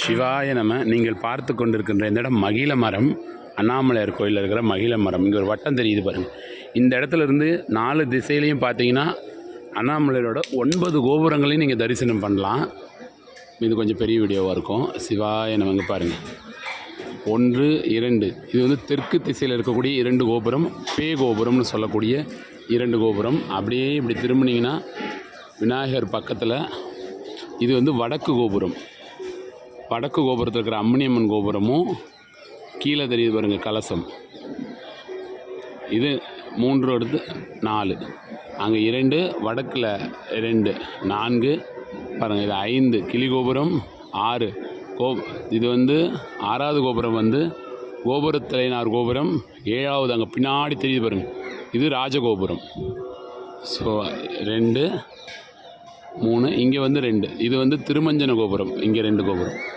சிவாய நம்ம நீங்கள் பார்த்து கொண்டிருக்கின்ற இந்த இடம் மகிழ மரம். அண்ணாமலையார் கோயிலில் இருக்கிற மகிழ மரம். இங்கே ஒரு வட்டம் தெரியுது பாருங்கள் இந்த இடத்துல இருந்து நாலு திசையிலையும் பார்த்தீங்கன்னா அண்ணாமலையரோட ஒன்பது கோபுரங்களையும் நீங்கள் தரிசனம் பண்ணலாம். இது கொஞ்சம் பெரிய வீடியோவாக இருக்கும். சிவாய நமங்க பாருங்கள் ஒன்று இரண்டு. இது வந்து தெற்கு திசையில் இருக்கக்கூடிய இரண்டு கோபுரம் பே கோபுரம்னு சொல்லக்கூடிய இரண்டு கோபுரம். அப்படியே இப்படி திரும்பினீங்கன்னா விநாயகர் பக்கத்தில் இது வந்து வடக்கு கோபுரம். வடக்கு கோபுரத்தில் இருக்கிற அம்மணியம்மன் கோபுரமும் கீழே தெரியுது பாருங்கள் கலசம். இது மூன்று அடுத்து நாலு. அங்கே இரண்டு வடக்கில் ரெண்டு நான்கு பாருங்கள் இது ஐந்து. கிளி கோபுரம் ஆறு. கோ இது வந்து ஆறாவது கோபுரம் வந்து கோபுரத்தலைனார் கோபுரம். ஏழாவது அங்கே பின்னாடி தெரியுது பாருங்கள் இது ராஜகோபுரம். ஸோ ரெண்டு மூணு இங்கே வந்து ரெண்டு. இது வந்து திருமஞ்சன கோபுரம் இங்கே ரெண்டு கோபுரம்.